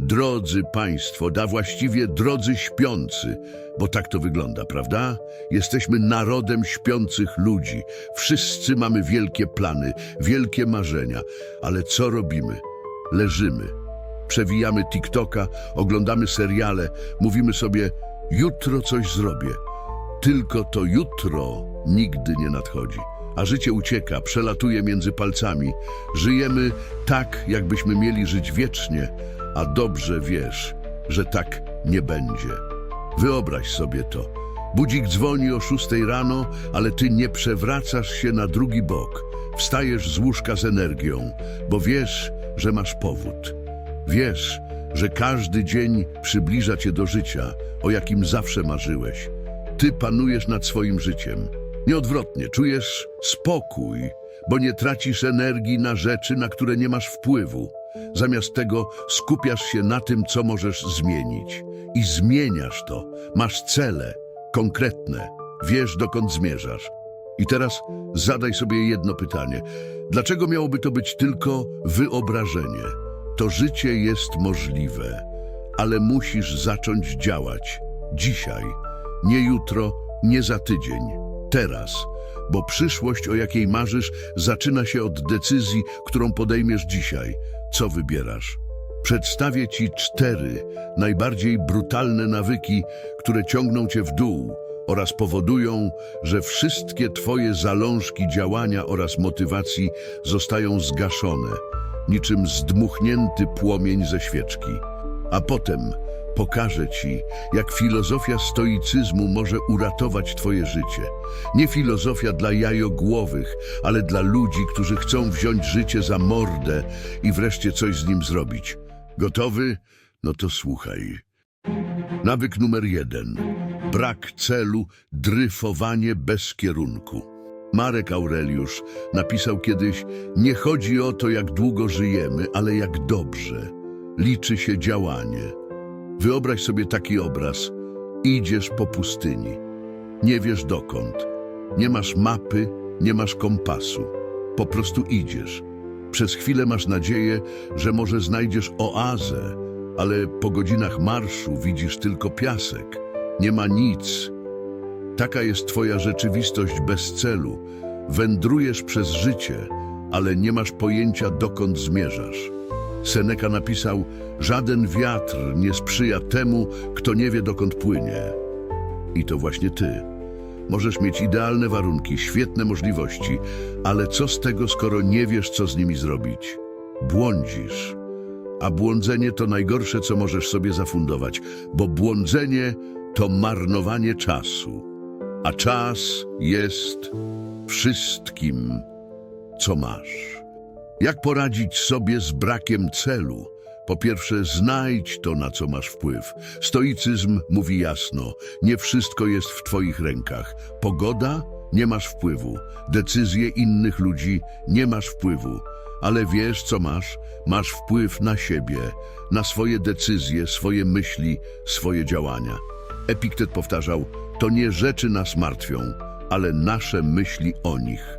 Drodzy Państwo, da właściwie drodzy śpiący, bo tak to wygląda, prawda? Jesteśmy narodem śpiących ludzi. Wszyscy mamy wielkie plany, wielkie marzenia, ale co robimy? Leżymy. Przewijamy TikToka, oglądamy seriale, mówimy sobie, jutro coś zrobię. Tylko to jutro nigdy nie nadchodzi, a życie ucieka, przelatuje między palcami. Żyjemy tak, jakbyśmy mieli żyć wiecznie, a dobrze wiesz, że tak nie będzie. Wyobraź sobie to. Budzik dzwoni o szóstej rano, ale ty nie przewracasz się na drugi bok. Wstajesz z łóżka z energią, bo wiesz, że masz powód. Wiesz, że każdy dzień przybliża cię do życia, o jakim zawsze marzyłeś. Ty panujesz nad swoim życiem. Nieodwrotnie, czujesz spokój, bo nie tracisz energii na rzeczy, na które nie masz wpływu. Zamiast tego skupiasz się na tym, co możesz zmienić. I zmieniasz to. Masz cele, konkretne. Wiesz, dokąd zmierzasz. I teraz zadaj sobie jedno pytanie. Dlaczego miałoby to być tylko wyobrażenie? To życie jest możliwe, ale musisz zacząć działać. Dzisiaj, nie jutro, nie za tydzień. Teraz, bo przyszłość, o jakiej marzysz, zaczyna się od decyzji, którą podejmiesz dzisiaj. Co wybierasz? Przedstawię Ci cztery najbardziej brutalne nawyki, które ciągną Cię w dół oraz powodują, że wszystkie Twoje zalążki działania oraz motywacji zostają zgaszone, niczym zdmuchnięty płomień ze świeczki. A potem pokażę Ci, jak filozofia stoicyzmu może uratować Twoje życie. Nie filozofia dla jajogłowych, ale dla ludzi, którzy chcą wziąć życie za mordę i wreszcie coś z nim zrobić. Gotowy? No to słuchaj. Nawyk numer jeden. Brak celu, dryfowanie bez kierunku. Marek Aureliusz napisał kiedyś: Nie chodzi o to, jak długo żyjemy, ale jak dobrze. Liczy się działanie. Wyobraź sobie taki obraz. Idziesz po pustyni. Nie wiesz dokąd. Nie masz mapy, nie masz kompasu. Po prostu idziesz. Przez chwilę masz nadzieję, że może znajdziesz oazę, ale po godzinach marszu widzisz tylko piasek. Nie ma nic. Taka jest twoja rzeczywistość bez celu. Wędrujesz przez życie, ale nie masz pojęcia, dokąd zmierzasz. Seneca napisał, żaden wiatr nie sprzyja temu, kto nie wie, dokąd płynie. I to właśnie ty. Możesz mieć idealne warunki, świetne możliwości, ale co z tego, skoro nie wiesz, co z nimi zrobić? Błądzisz. A błądzenie to najgorsze, co możesz sobie zafundować, bo błądzenie to marnowanie czasu. A czas jest wszystkim, co masz. Jak poradzić sobie z brakiem celu? Po pierwsze, znajdź to, na co masz wpływ. Stoicyzm mówi jasno, nie wszystko jest w twoich rękach. Pogoda? Nie masz wpływu. Decyzje innych ludzi? Nie masz wpływu. Ale wiesz, co masz? Masz wpływ na siebie, na swoje decyzje, swoje myśli, swoje działania. Epiktet powtarzał, to nie rzeczy nas martwią, ale nasze myśli o nich.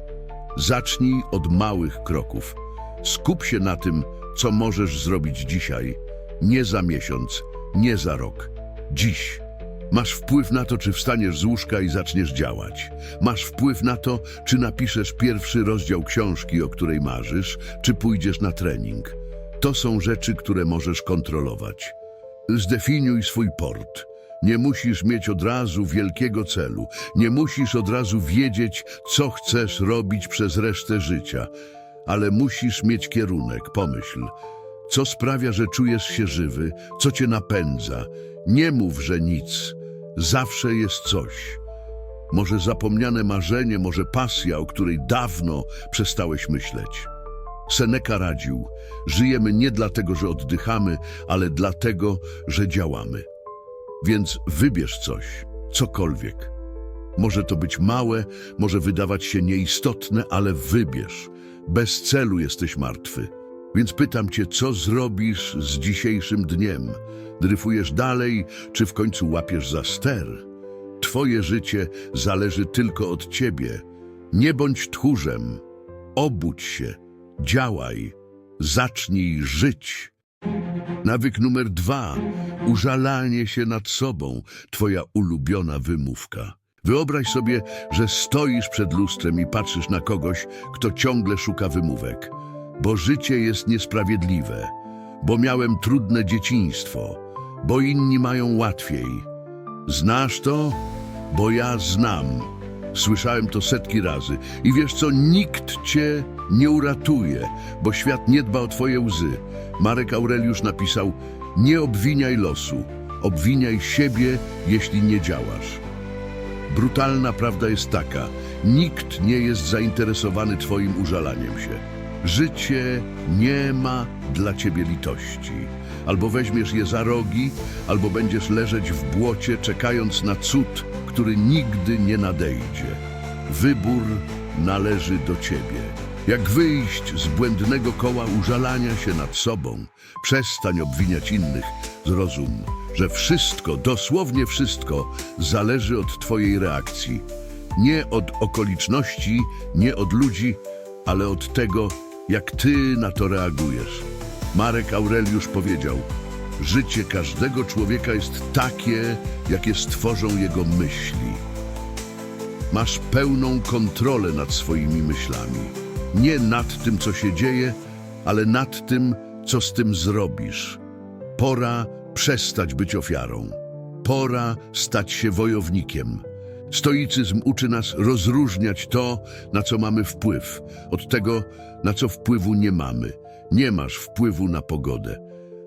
Zacznij od małych kroków. Skup się na tym, co możesz zrobić dzisiaj, nie za miesiąc, nie za rok. Dziś. Masz wpływ na to, czy wstaniesz z łóżka i zaczniesz działać. Masz wpływ na to, czy napiszesz pierwszy rozdział książki, o której marzysz, czy pójdziesz na trening. To są rzeczy, które możesz kontrolować. Zdefiniuj swój port. Nie musisz mieć od razu wielkiego celu. Nie musisz od razu wiedzieć, co chcesz robić przez resztę życia. Ale musisz mieć kierunek, pomyśl. Co sprawia, że czujesz się żywy? Co cię napędza? Nie mów, że nic. Zawsze jest coś. Może zapomniane marzenie, może pasja, o której dawno przestałeś myśleć. Seneca radził, żyjemy nie dlatego, że oddychamy, ale dlatego, że działamy. Więc wybierz coś, cokolwiek. Może to być małe, może wydawać się nieistotne, ale wybierz. Bez celu jesteś martwy. Więc pytam cię, co zrobisz z dzisiejszym dniem? Dryfujesz dalej, czy w końcu łapiesz za ster? Twoje życie zależy tylko od ciebie. Nie bądź tchórzem. Obudź się, działaj, zacznij żyć. Nawyk numer dwa. Użalanie się nad sobą. Twoja ulubiona wymówka. Wyobraź sobie, że stoisz przed lustrem i patrzysz na kogoś, kto ciągle szuka wymówek. Bo życie jest niesprawiedliwe. Bo miałem trudne dzieciństwo. Bo inni mają łatwiej. Znasz to? Bo ja znam. Słyszałem to setki razy. I wiesz co, nikt cię nie uratuje, bo świat nie dba o twoje łzy. Marek Aureliusz napisał, nie obwiniaj losu, obwiniaj siebie, jeśli nie działasz. Brutalna prawda jest taka, nikt nie jest zainteresowany twoim użalaniem się. Życie nie ma dla ciebie litości. Albo weźmiesz je za rogi, albo będziesz leżeć w błocie, czekając na cud, który nigdy nie nadejdzie. Wybór należy do ciebie. Jak wyjść z błędnego koła użalania się nad sobą, przestań obwiniać innych, zrozum, że wszystko, dosłownie wszystko, zależy od twojej reakcji. Nie od okoliczności, nie od ludzi, ale od tego, jak ty na to reagujesz. Marek Aureliusz powiedział: Życie każdego człowieka jest takie, jakie stworzą jego myśli. Masz pełną kontrolę nad swoimi myślami. Nie nad tym, co się dzieje, ale nad tym, co z tym zrobisz. Pora przestać być ofiarą. Pora stać się wojownikiem. Stoicyzm uczy nas rozróżniać to, na co mamy wpływ, od tego, na co wpływu nie mamy. Nie masz wpływu na pogodę,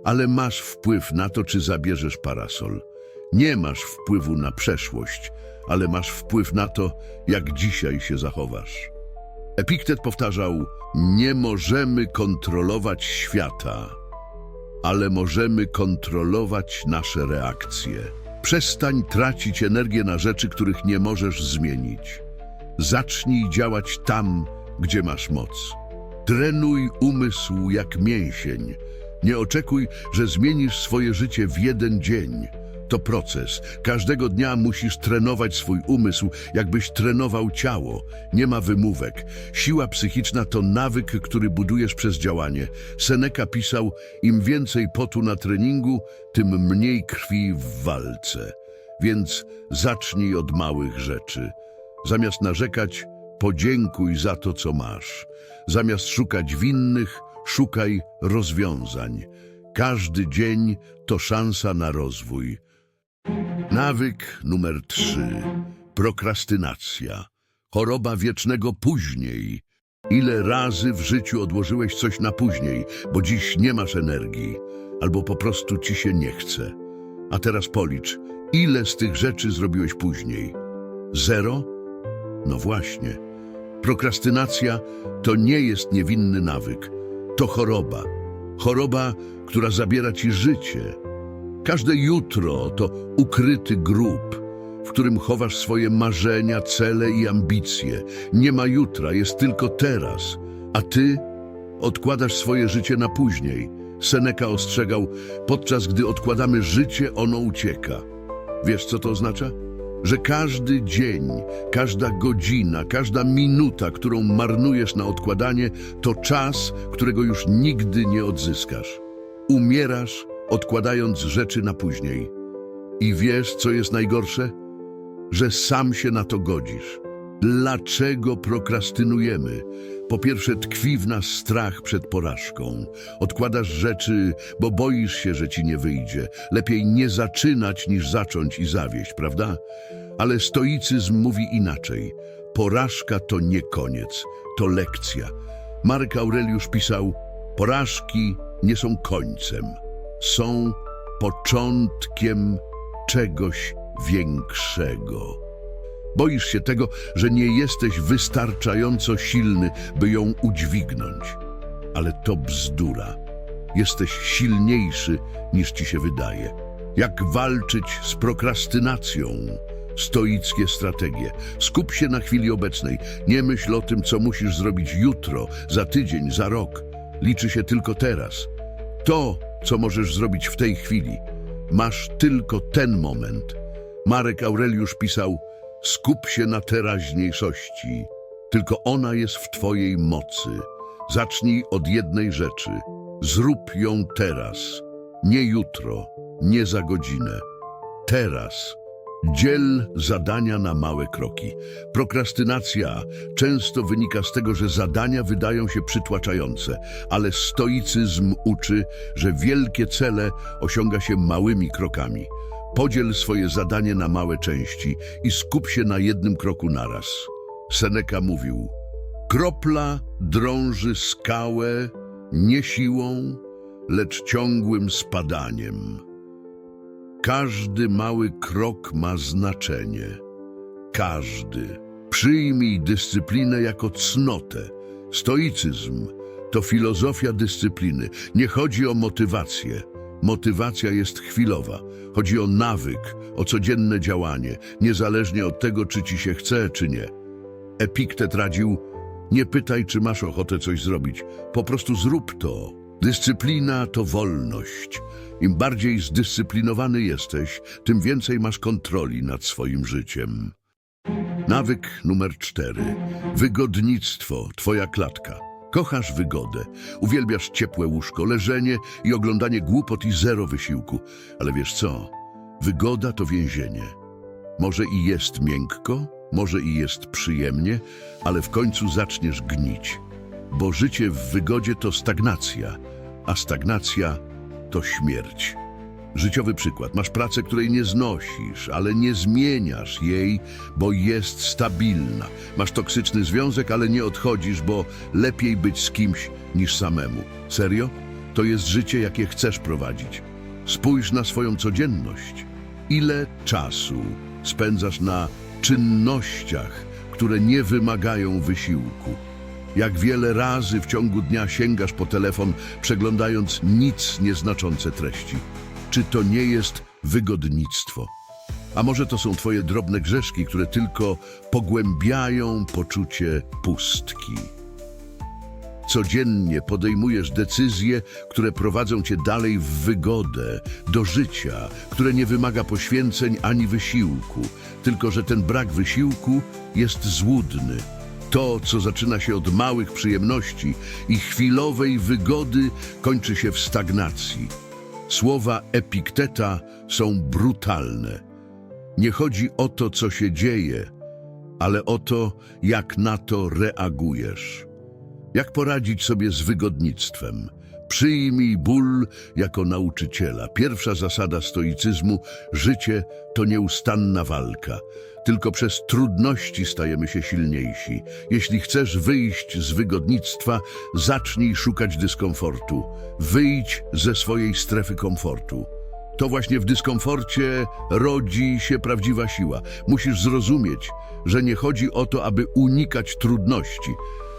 ale masz wpływ na to, czy zabierzesz parasol. Nie masz wpływu na przeszłość, ale masz wpływ na to, jak dzisiaj się zachowasz. Epiktet powtarzał: Nie możemy kontrolować świata, ale możemy kontrolować nasze reakcje. Przestań tracić energię na rzeczy, których nie możesz zmienić. Zacznij działać tam, gdzie masz moc. Trenuj umysł jak mięsień. Nie oczekuj, że zmienisz swoje życie w jeden dzień. To proces. Każdego dnia musisz trenować swój umysł, jakbyś trenował ciało. Nie ma wymówek. Siła psychiczna to nawyk, który budujesz przez działanie. Seneca pisał, im więcej potu na treningu, tym mniej krwi w walce. Więc zacznij od małych rzeczy. Zamiast narzekać, podziękuj za to, co masz. Zamiast szukać winnych, szukaj rozwiązań. Każdy dzień to szansa na rozwój. Nawyk numer trzy. Prokrastynacja. Choroba wiecznego później. Ile razy w życiu odłożyłeś coś na później, bo dziś nie masz energii, albo po prostu ci się nie chce. A teraz policz, ile z tych rzeczy zrobiłeś później? Zero? No właśnie. Prokrastynacja to nie jest niewinny nawyk. To choroba. Choroba, która zabiera ci życie. Każde jutro to ukryty grób, w którym chowasz swoje marzenia, cele i ambicje. Nie ma jutra, jest tylko teraz. A ty odkładasz swoje życie na później. Seneca ostrzegał, podczas gdy odkładamy życie, ono ucieka. Wiesz, co to oznacza? Że każdy dzień, każda godzina, każda minuta, którą marnujesz na odkładanie, to czas, którego już nigdy nie odzyskasz. Umierasz, odkładając rzeczy na później. I wiesz, co jest najgorsze? Że sam się na to godzisz. Dlaczego prokrastynujemy? Po pierwsze, tkwi w nas strach przed porażką. Odkładasz rzeczy, bo boisz się, że ci nie wyjdzie. Lepiej nie zaczynać, niż zacząć i zawieść, prawda? Ale stoicyzm mówi inaczej. Porażka to nie koniec, to lekcja. Marek Aureliusz pisał: Porażki nie są końcem, są początkiem czegoś większego. Boisz się tego, że nie jesteś wystarczająco silny, by ją udźwignąć. Ale to bzdura. Jesteś silniejszy niż ci się wydaje. Jak walczyć z prokrastynacją? Stoickie strategie. Skup się na chwili obecnej. Nie myśl o tym, co musisz zrobić jutro, za tydzień, za rok. Liczy się tylko teraz. To, co możesz zrobić w tej chwili. Masz tylko ten moment. Marek Aureliusz pisał: Skup się na teraźniejszości. Tylko ona jest w Twojej mocy. Zacznij od jednej rzeczy. Zrób ją teraz, nie jutro, nie za godzinę. Teraz. Dziel zadania na małe kroki. Prokrastynacja często wynika z tego, że zadania wydają się przytłaczające, ale stoicyzm uczy, że wielkie cele osiąga się małymi krokami. Podziel swoje zadanie na małe części i skup się na jednym kroku naraz. Seneca mówił: Kropla drąży skałę nie siłą, lecz ciągłym spadaniem. Każdy mały krok ma znaczenie. Każdy. Przyjmij dyscyplinę jako cnotę. Stoicyzm to filozofia dyscypliny. Nie chodzi o motywację. Motywacja jest chwilowa. Chodzi o nawyk, o codzienne działanie, niezależnie od tego, czy ci się chce, czy nie. Epiktet radził, nie pytaj, czy masz ochotę coś zrobić. Po prostu zrób to. Dyscyplina to wolność. Im bardziej zdyscyplinowany jesteś, tym więcej masz kontroli nad swoim życiem. Nawyk numer cztery. Wygodnictwo, twoja klatka. Kochasz wygodę, uwielbiasz ciepłe łóżko, leżenie i oglądanie głupot i zero wysiłku. Ale wiesz co? Wygoda to więzienie. Może i jest miękko, może i jest przyjemnie, ale w końcu zaczniesz gnić. Bo życie w wygodzie to stagnacja, a stagnacja to śmierć. Życiowy przykład. Masz pracę, której nie znosisz, ale nie zmieniasz jej, bo jest stabilna. Masz toksyczny związek, ale nie odchodzisz, bo lepiej być z kimś niż samemu. Serio? To jest życie, jakie chcesz prowadzić. Spójrz na swoją codzienność. Ile czasu spędzasz na czynnościach, które nie wymagają wysiłku? Jak wiele razy w ciągu dnia sięgasz po telefon, przeglądając nic nieznaczące treści? Czy to nie jest wygodnictwo? A może to są twoje drobne grzeszki, które tylko pogłębiają poczucie pustki? Codziennie podejmujesz decyzje, które prowadzą cię dalej w wygodę, do życia, które nie wymaga poświęceń ani wysiłku, tylko że ten brak wysiłku jest złudny. To, co zaczyna się od małych przyjemności i chwilowej wygody, kończy się w stagnacji. Słowa Epikteta są brutalne. Nie chodzi o to, co się dzieje, ale o to, jak na to reagujesz. Jak poradzić sobie z wygodnictwem? Przyjmij ból jako nauczyciela. Pierwsza zasada stoicyzmu życie to nieustanna walka. Tylko przez trudności stajemy się silniejsi. Jeśli chcesz wyjść z wygodnictwa, zacznij szukać dyskomfortu. Wyjdź ze swojej strefy komfortu. To właśnie w dyskomforcie rodzi się prawdziwa siła. Musisz zrozumieć, że nie chodzi o to, aby unikać trudności,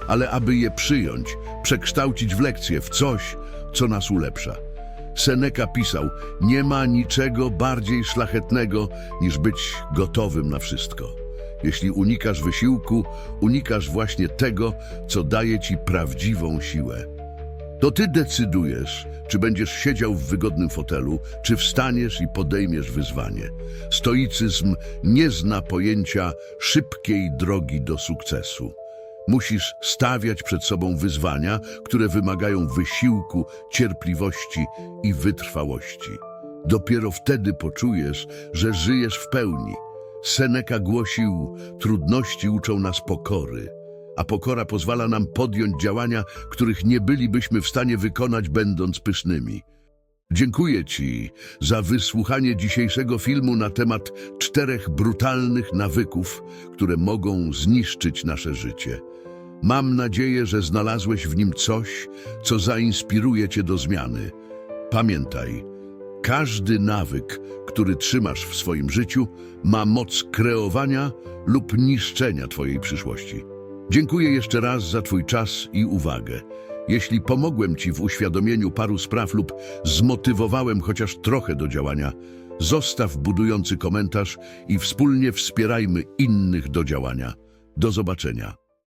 ale aby je przyjąć, przekształcić w lekcję, w coś, co nas ulepsza. Seneca pisał, nie ma niczego bardziej szlachetnego niż być gotowym na wszystko. Jeśli unikasz wysiłku, unikasz właśnie tego, co daje ci prawdziwą siłę. To ty decydujesz, czy będziesz siedział w wygodnym fotelu, czy wstaniesz i podejmiesz wyzwanie. Stoicyzm nie zna pojęcia szybkiej drogi do sukcesu. Musisz stawiać przed sobą wyzwania, które wymagają wysiłku, cierpliwości i wytrwałości. Dopiero wtedy poczujesz, że żyjesz w pełni. Seneca głosił, trudności uczą nas pokory, a pokora pozwala nam podjąć działania, których nie bylibyśmy w stanie wykonać, będąc pysznymi. Dziękuję Ci za wysłuchanie dzisiejszego filmu na temat czterech brutalnych nawyków, które mogą zniszczyć nasze życie. Mam nadzieję, że znalazłeś w nim coś, co zainspiruje Cię do zmiany. Pamiętaj, każdy nawyk, który trzymasz w swoim życiu, ma moc kreowania lub niszczenia Twojej przyszłości. Dziękuję jeszcze raz za Twój czas i uwagę. Jeśli pomogłem Ci w uświadomieniu paru spraw lub zmotywowałem chociaż trochę do działania, zostaw budujący komentarz i wspólnie wspierajmy innych do działania. Do zobaczenia.